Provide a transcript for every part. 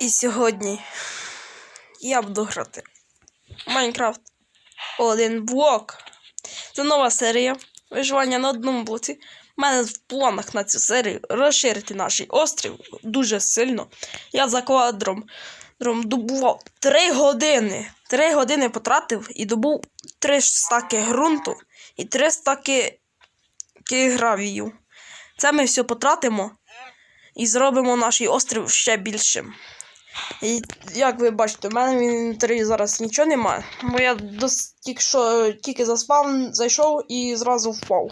І сьогодні я буду грати Майнкрафт один блок. Це нова серія виживання на одному блоці. У мене в планах на цю серію розширити наш острів дуже сильно. Я за квадром дром добував 3 години. 3 години потратив і добув 3 стаки ґрунту і 3 стаки ки- гравію. Це ми все потратимо і зробимо наш острів ще більшим. І як ви бачите, в мене в інвентарі зараз нічого немає, бо я дос... тільки що тільки заспав, зайшов і зразу впав.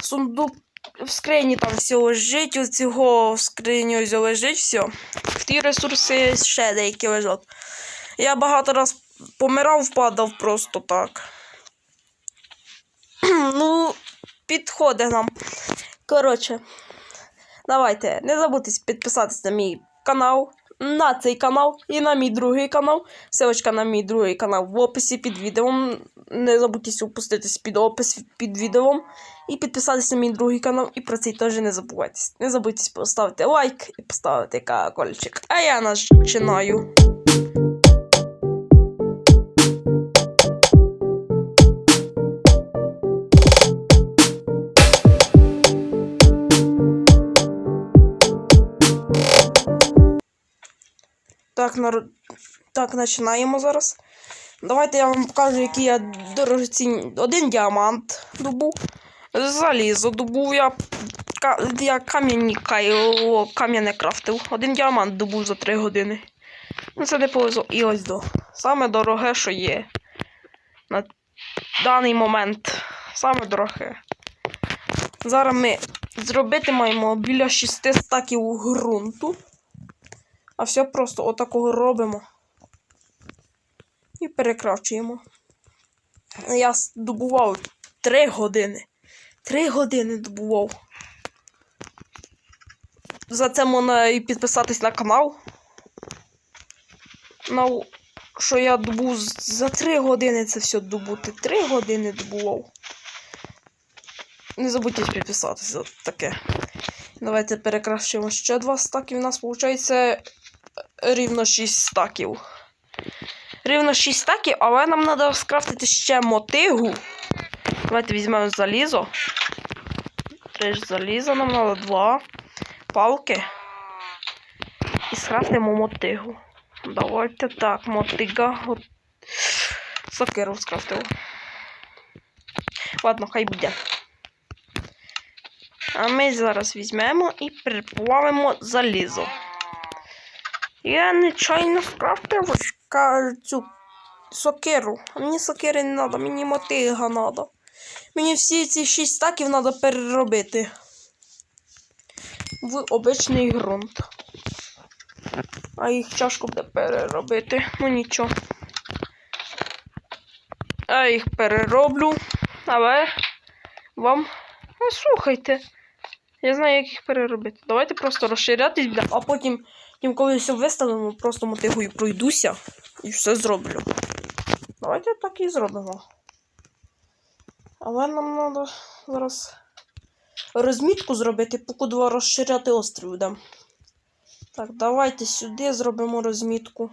Сундук в скрині там все лежить, у цього в скрині ось лежить все. В ті ресурси ще деякі лежать. Я багато раз помирав, впадав просто так. ну, підходить нам. Коротше. Давайте, не забудьте підписатися на мій канал, на цей канал і на мій другий канал. Ссылочка на мій другий канал в описі під відео. Не забудьте опуститись під опис під відео. І підписатися на мій другий канал. І про цей теж не забувайте. Не забудьте поставити лайк і поставити колокольчик. А я починаю. Так, народ... так, починаємо зараз. Давайте я вам покажу, який я дорогоцінний. Один діамант добув. Залізо добув я. Я кам'яні кам'яне крафтив. Один діамант добув за 3 години. Ну, це не повезло. І ось до. Саме дороге, що є. На даний момент. Саме дороге. Зараз ми зробити маємо біля 6 стаків ґрунту. А все просто отакого робимо. І перекрачуємо. Я добував 3 години. 3 години добував. За це можна і підписатись на канал. На, що я добув за 3 години це все добути. 3 години добував. Не забудьте підписатися за таке. Давайте перекращуємо ще два стаки. У нас виходить рівно 6 стаків. Рівно 6 стаків, але нам треба скрафтити ще мотигу. Давайте візьмемо залізо. Три ж заліза нам треба два палки. І скрафтимо мотигу. Давайте так, мотига. От... Сокиру скрафтив. Ладно, хай буде. А ми зараз візьмемо і переплавимо залізо. Я нечайно скрафтив цю сокиру. А мені сокири не треба, мені мотига треба. Мені всі ці шість стаків треба переробити в обичний ґрунт. А їх тяжко буде переробити. Ну нічого. А їх перероблю. Але вам. Ну, слухайте. Я знаю, як їх переробити. Давайте просто розширятись, а потім, потім коли все виставимо, просто мотигою пройдуся і все зроблю. Давайте так і зробимо. Але нам треба зараз розмітку зробити, поки два розширяти острів будемо. Так, давайте сюди зробимо розмітку.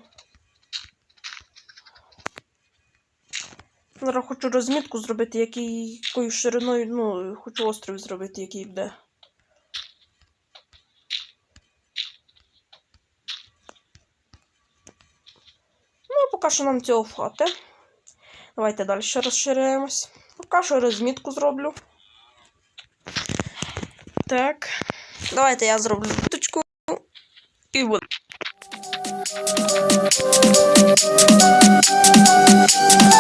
Зараз хочу розмітку зробити, який, якою шириною, ну, хочу острів зробити, який буде. Поки що нам цього вхати. Давайте далі розширяємось. Поки що розмітку зроблю. Так. Давайте я зроблю віточку і буду. Thank you.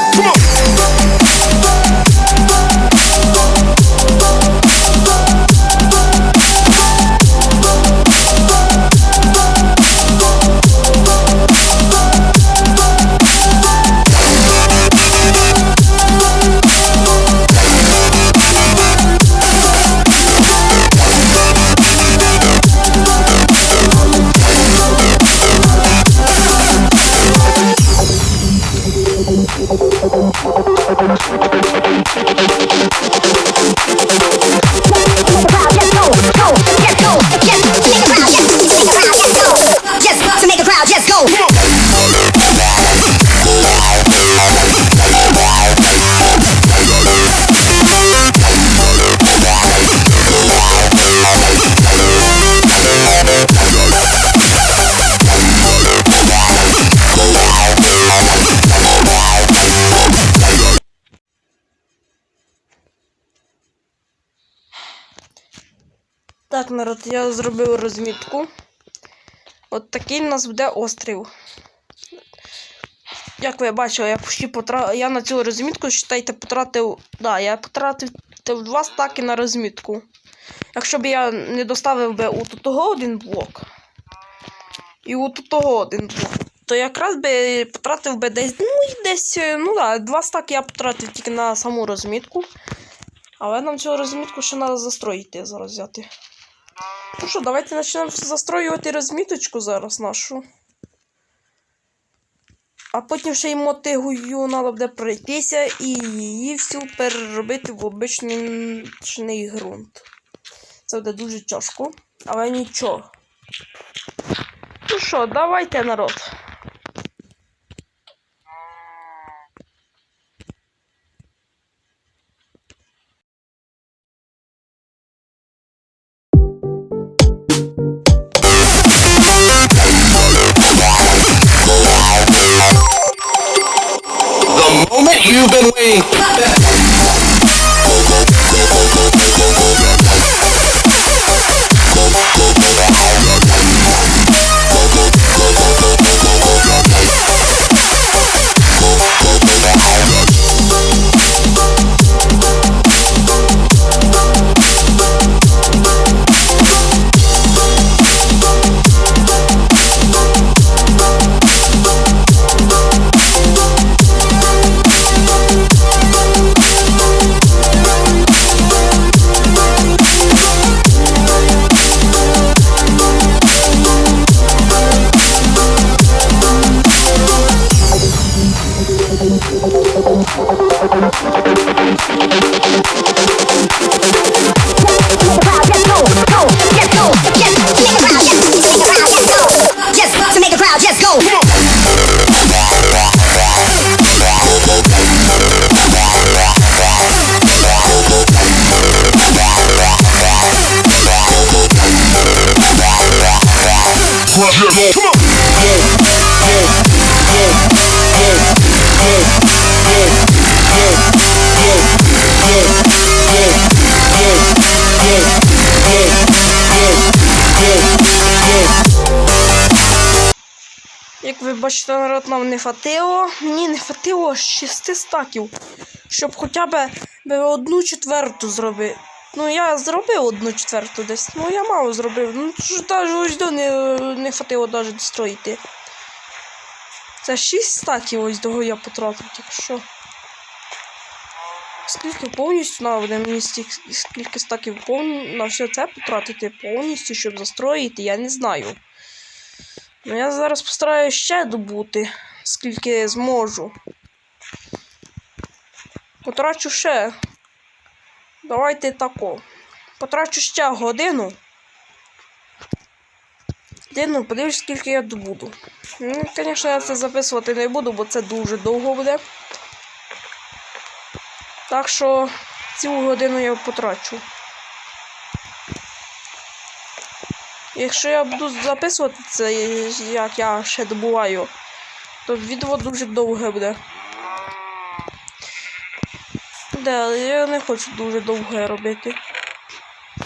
Я зробив розмітку. От такий у нас буде острів. Як ви бачили, я почти потра... я на цю розмітку, вважайте, потратив. Да, я потратив два стаки на розмітку. Якщо б я не доставив би у того один блок і у того один блок, то якраз би потратив би десь, ну і десь, ну да, два стаки я потратив тільки на саму розмітку. Але нам цю розмітку ще треба застроїти зараз взяти. Ну що, давайте почнемо застроювати розміточку зараз нашу. А потім ще й мотигою треба буде пройтися і її всю переробити в обичний ґрунт. Це буде дуже тяжко, але нічого. Ну що, давайте, народ. Як ви бачите, народ нам не хватило. Мені не хватило 6 стаків, щоб хоча б одну четверту зробити. Ну, я зробив одну четверту десь. Ну, я мало зробив. Ну, ж навіть до не, не хватило навіть достроїти. Це 6 стаків ось того я потратив, тільки що. Скільки повністю треба буде мені стільки- стаків повні на все це потратити повністю, щоб застроїти, я не знаю. Ну, я зараз постараюсь ще добути, скільки зможу. Потрачу ще. Давайте тако. Потрачу ще годину. Годину, подивлюсь, скільки я добуду. Ну, звісно, я це записувати не буду, бо це дуже довго буде. Так що цю годину я потрачу. Якщо я буду записувати це, як я ще добуваю, то відео дуже довге буде. Де, але я не хочу дуже довге робити.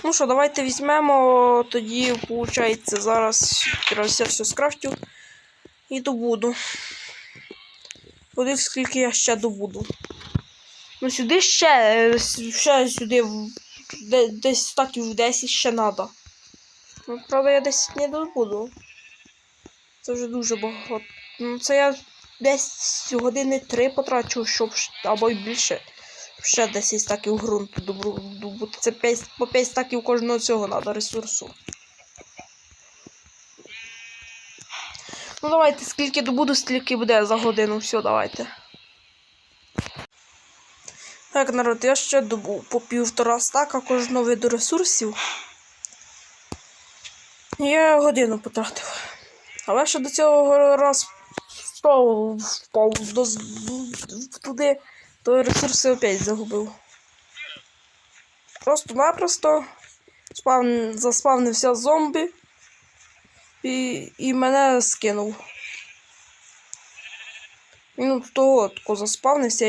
Ну що, давайте візьмемо, тоді, виходить, зараз я все скрафтю і добуду. Подивись, скільки я ще добуду. Ну сюди ще, е, ще сюди десь стаків 10 ще треба. Ну, правда, я десь не добуду. Це вже дуже багато. Ну, це я десь години три потрачу, щоб або й більше. Ще 10 стаків ґрунту добути. Це 5, по 5 стаків кожного цього треба ресурсу. Ну давайте, скільки добуду, стільки буде за годину. Все, давайте. Так, народ, я ще добув по півтора стака кожного виду ресурсів. Я годину потратив. Але ще до цього раз впав, впав до, туди, то ресурси опять загубив. Просто-напросто спав, заспавнився зомбі і, і мене скинув. Він от того тако заспавнився,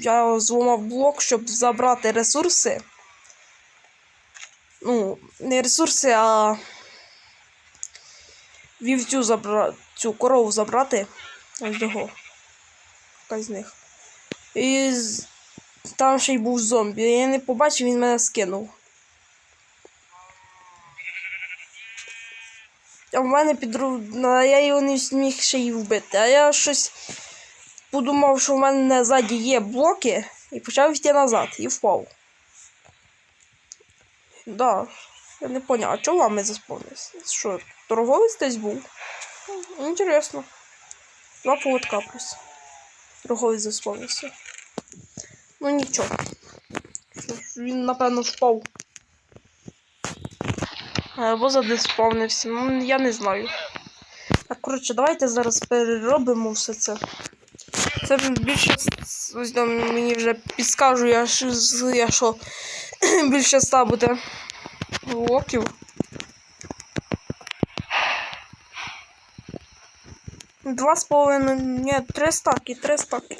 я зламав блок, щоб забрати ресурси. Ну, не ресурси, а вівцю забрати, цю корову забрати. Ось того. З них. І там ще й був зомбі. Я не побачив, він мене скинув. А в мене підру... я його не зміг ще й вбити. А я щось подумав, що в мене ззаді є блоки, і почав йти назад і впав. Да. Я не поняв, а чого вами заспавнився? Що, торговець десь був? М, Інтересно. Два поводка просто. Торговець заспавнився. Ну нічого. Він, напевно, впав. Або задеспавнився. Ну, я не знаю. Так, коротше, давайте зараз переробимо все це. Це більше ось там мені вже підскажу, я, що я що більше ста буде блоків. Два з половиною, ні, три стаки, три стаки.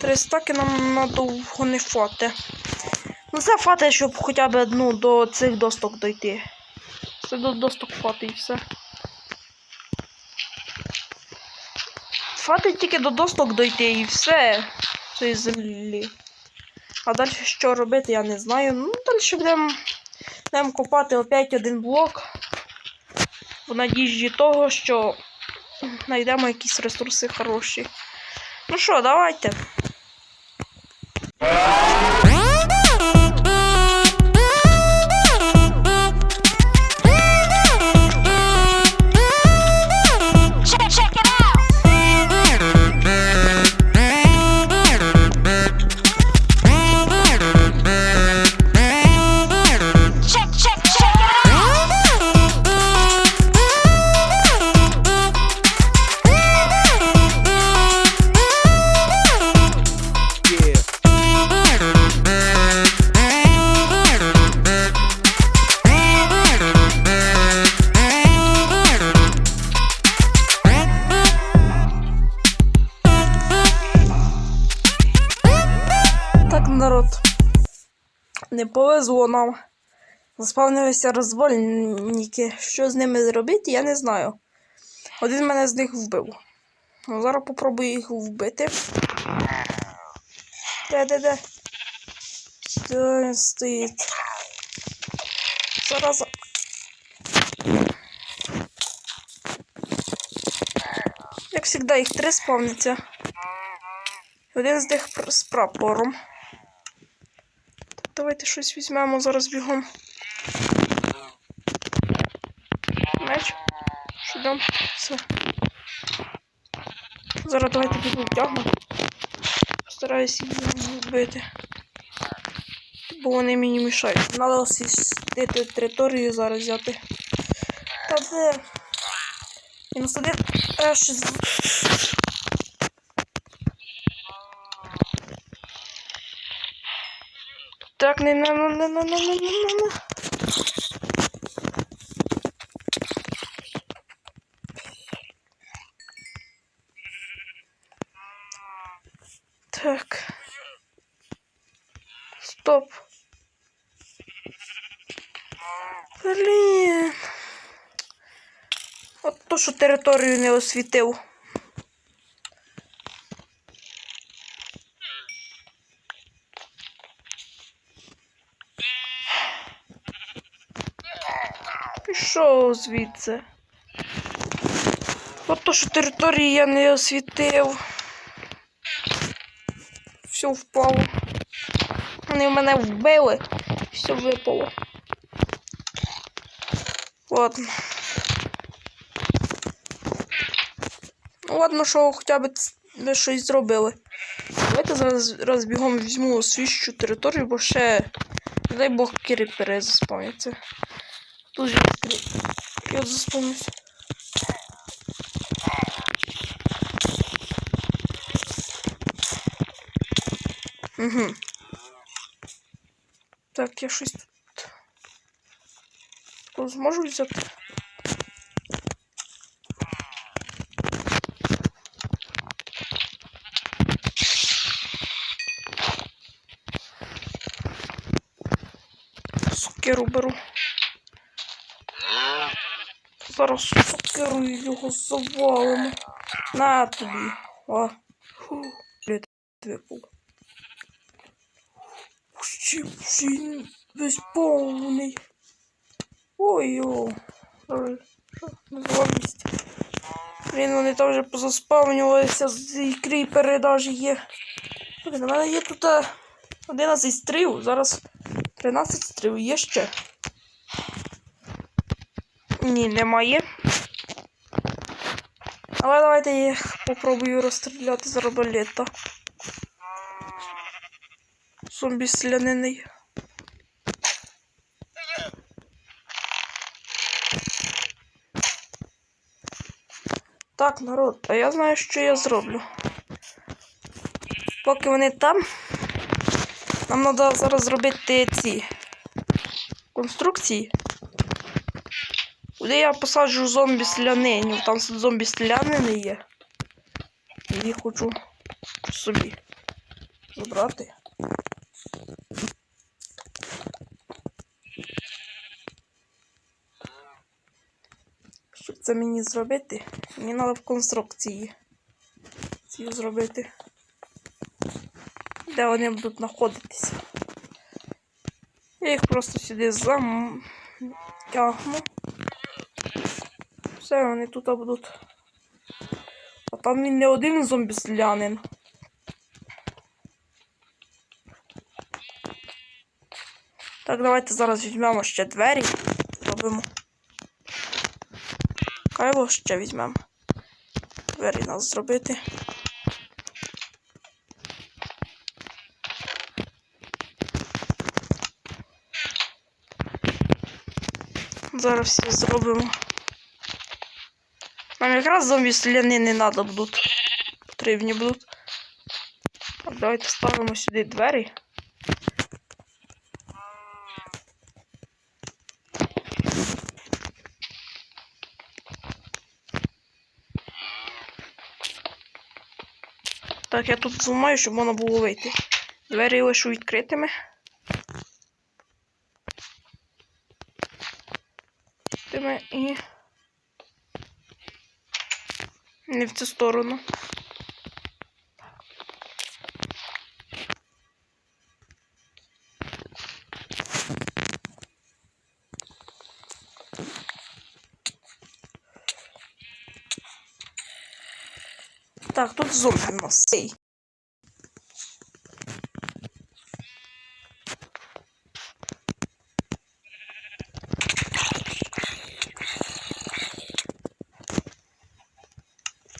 Три стаки нам надовго не фати. Ну це фати, щоб хоча б ну, до цих досток дойти. Це до досток фати і все. Фати тільки до досток дойти і все. Цієї землі. А далі що робити, я не знаю. Ну, далі будемо будемо копати опять один блок. В надіжді того, що знайдемо якісь ресурси хороші. Ну що, давайте. Народ. Не повезло нам. Заспавнилися розвольники. Що з ними зробити, я не знаю. Один мене з них вбив. Ну, зараз попробую їх вбити. Де-де-де? Де він стоїть? Зараза. Як завжди, їх три спавниться. Один з них з прапором. Давайте щось візьмемо зараз бігом. Меч. Шудом. Все. Зараз давайте піду втягну. Постараюсь їх вбити. Бо вони мені мішають. Надо освістити територію зараз взяти. Та де? Мінус один. Е, ще з- Так, не на на на на на на на на. Так. Стоп. Блін. От то, що територію не освітив. Пішов звідси. От то, що території я не освітив. Все впало. Вони мене вбили. Все випало. Ладно. Ну, Ладно, що хоча б ми щось зробили. Давайте зараз розбігом візьму свіжу територію, бо ще, дай Бог, кіріпери заспавняться. Тут же я заспомнився. Угу. Так, я щось тут. Тут зможу взяти? сокиру беру. Зараз сокирою його завалимо. На тобі. О. Фу. Блядь, випав. Ще він весь повний. Ой-йо. Добре, що, Незламність. Блін, вони там вже позаспавнювалися з ікри передажі є. У мене є тут е, 11 стріл, зараз 13 стріл є ще. Ні, немає. Але давайте я їх попробую розстріляти з арбалета. Зомбі селяниний. Так, народ, а я знаю, що я зроблю. Поки вони там, нам треба зараз зробити ці конструкції. Куди я посаджу зомбі селянинів. Там зомбі селянини є. Їх хочу собі забрати. Щоб це мені зробити, мені треба в конструкції ці зробити. Де вони будуть знаходитися. Я їх просто сюди затягну. Все, вони тут будуть. А там він не один зомбі-селянин. Так, давайте зараз візьмемо ще двері. Зробимо. Кайло ще візьмемо. Двері нас зробити. Зараз все зробимо. Нам якраз зомбі селянини треба будуть. Потрібні будуть. Так, давайте ставимо сюди двері. Так, я тут зламаю, щоб можна було вийти. Двері лишу відкритими. Тими і. Не в цю сторону. Так, тут зомбі у нас. Ей.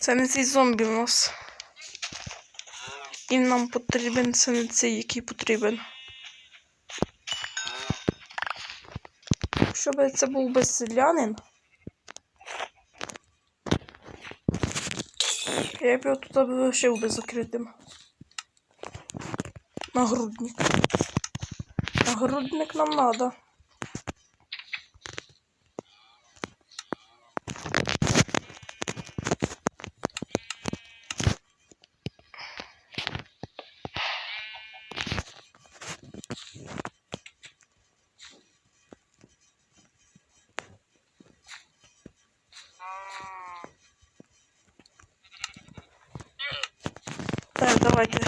Це не цей зомбі у нас. І нам потрібен це не цей, який потрібен. Щоб це був би селянин. Я б його тут лишив би закритим. Нагрудник. Нагрудник нам надо. Так, давайте.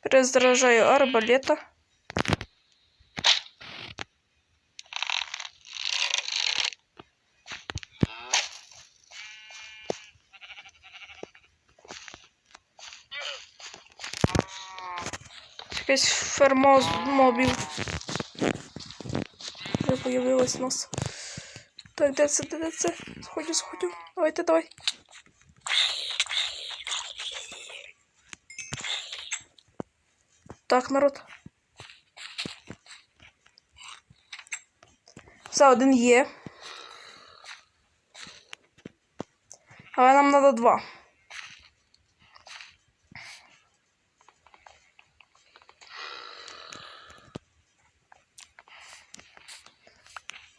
Перезаряжаю арбалета. Якась ферма з мобів. Вже появилась у нас. Так, де це, де, де це? Сходю, сходю. Давайте, давай. Так, народ. Все, один є. Але нам треба два.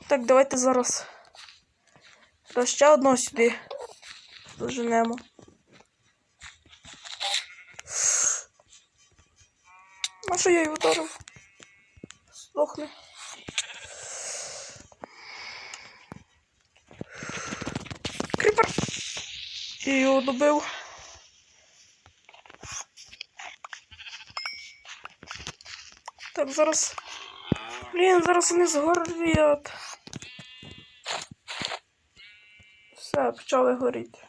Так, давайте зараз. Та ще одного сюди доженемо. що я його вдарив. Здохне. Кріпер. Я його добив. Так, зараз. Блін, зараз вони згорять. Все, почали горіти.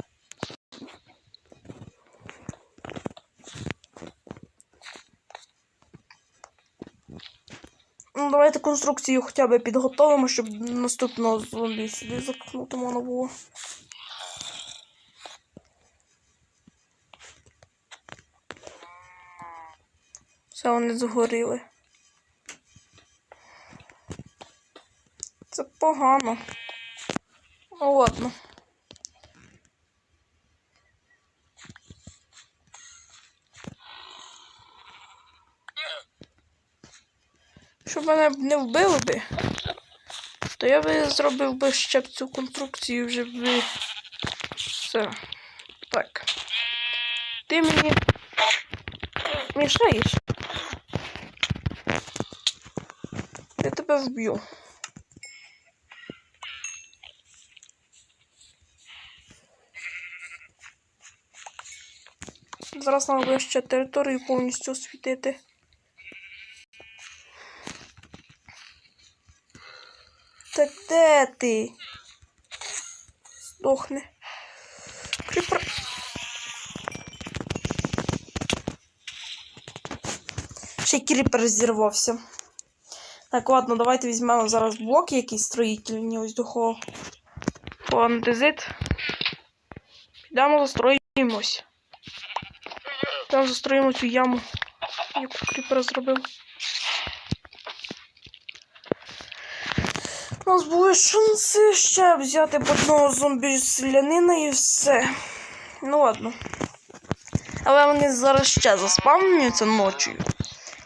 Ну, давайте конструкцію хоча б підготовимо, щоб наступного зомбі сюди запхнути можна. Все, вони згоріли. Це погано. Ну ладно. Щоб мене не вбили би, то я би зробив би ще б цю конструкцію вже б. Все. Так. Ти мені мішаєш? Я тебе вб'ю. Зараз нам буде ще територію повністю освітити. Так де ти? Здохни. Кріпер. Ще кріпер зірвався. Так, ладно, давайте візьмемо зараз блоки якісь строїтельні, ось духов. По андезит. Підемо застроїмось. Там застроїмо цю яму, яку кріпер зробив. У нас були шанси ще взяти б одного зомбі-селянина і все. Ну ладно. Але вони зараз ще заспавнюються ночі.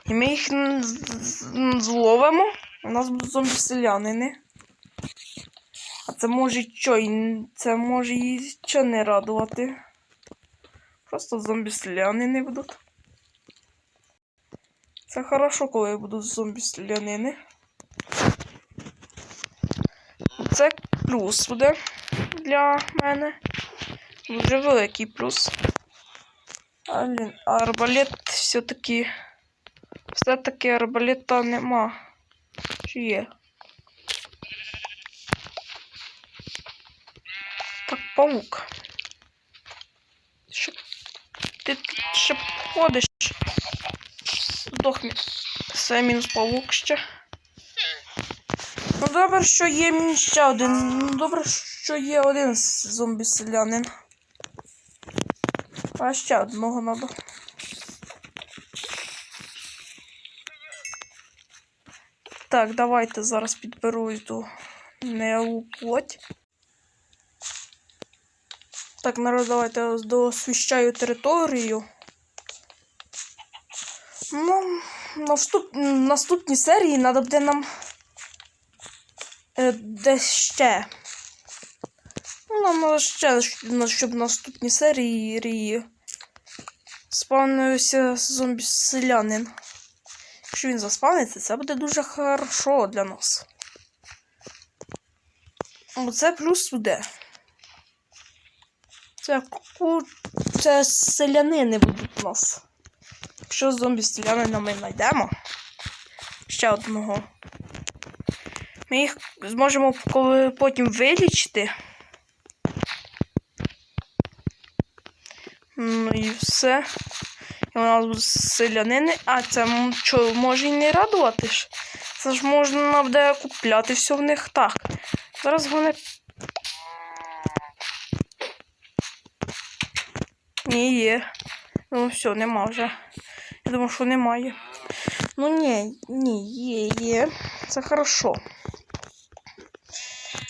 І ми їх зловимо. У нас будуть зомбі-селянини. А це може що, це може і що не радувати. Просто зомбі-селянини будуть. Це хорошо, коли будуть зомбі-селянини. Це плюс буде для мене. Дуже великий плюс. Але арбалет все-таки. Все-таки арбалета нема. Чи є? Так, паук. Що ти ще ходиш? Здохни. Все, мінус павук ще. Ну добре, що є ще один. Ну добре, що є один зомбі-селянин. А ще одного надо. Так, давайте зараз підберусь до неу плоть. Так, народ, давайте доосвіщаю територію. Ну, на вступ... наступній серії треба буде нам десь ще. Ну, треба ще, щоб в наступній серії рії спавнився зомбі-селянин. Якщо він заспавниться, це буде дуже хорошо для нас. Оце плюс буде. Це, це селянини будуть у нас. Якщо зомбі-селянина ми знайдемо ще одного. Ми їх зможемо потім вилічити. Ну і все. І у нас будуть селянини. А це що, може і не радувати ж? Це ж можна буде купляти все в них так. Зараз вони. Ні, є. Ну все, нема вже. Я думав, що немає. Ну ні, ні, є, є. Це хорошо.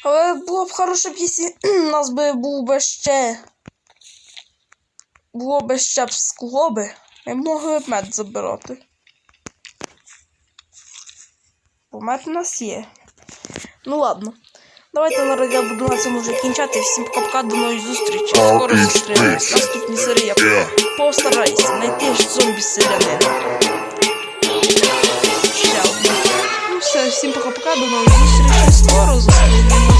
Але було б хороше б, якщо у нас би був би ще. Було б ще б скло би. Ми могли б мед забирати. Бо мед у нас є. Ну ладно. Давайте наразі я буду на цьому вже кінчати. Всім пока-пока, до нової зустрічі. Скоро зустрінемось. Наступні серії я постараюся знайти зомбі селянина. Ну все, всім пока-пока, до нових зустрічей. Скоро зустрінемось.